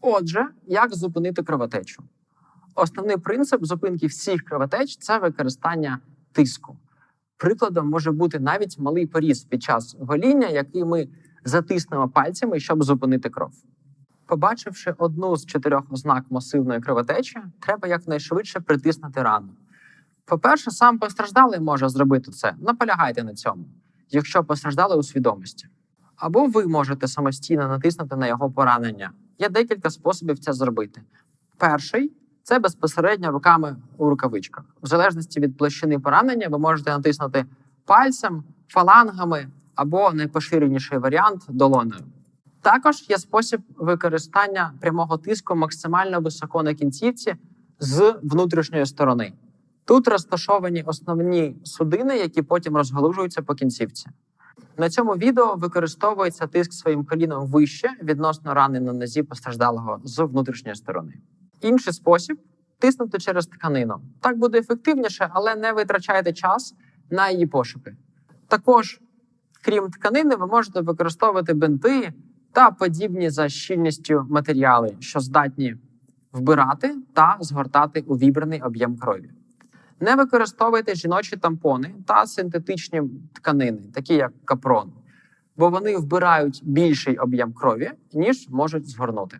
Отже, як зупинити кровотечу? Основний принцип зупинки всіх кровотеч це використання тиску. Прикладом може бути навіть малий поріз під час гоління, який ми затиснемо пальцями, щоб зупинити кров. Побачивши одну з чотирьох ознак масивної кровотечі, треба якнайшвидше притиснути рану. По-перше, сам постраждалий може зробити це. Наполягайте на цьому, якщо постраждали у свідомості. Або ви можете самостійно натиснути на його поранення. Є декілька способів це зробити. Перший це безпосередньо руками у рукавичках. В залежності від площини поранення, ви можете натиснути пальцем, фалангами або найпоширеніший варіант долоною. Також є спосіб використання прямого тиску максимально високо на кінцівці з внутрішньої сторони. Тут розташовані основні судини, які потім розгалужуються по кінцівці. На цьому відео використовується тиск своїм коліном вище відносно рани на нозі постраждалого з внутрішньої сторони. Інший спосіб тиснути через тканину. Так буде ефективніше, але не витрачайте час на її пошуки. Також, крім тканини, ви можете використовувати бинти та подібні за щільністю матеріали, що здатні вбирати та згортати увібраний об'єм крові. Не використовуйте жіночі тампони та синтетичні тканини, такі як капрон, бо вони вбирають більший об'єм крові, ніж можуть згорнути.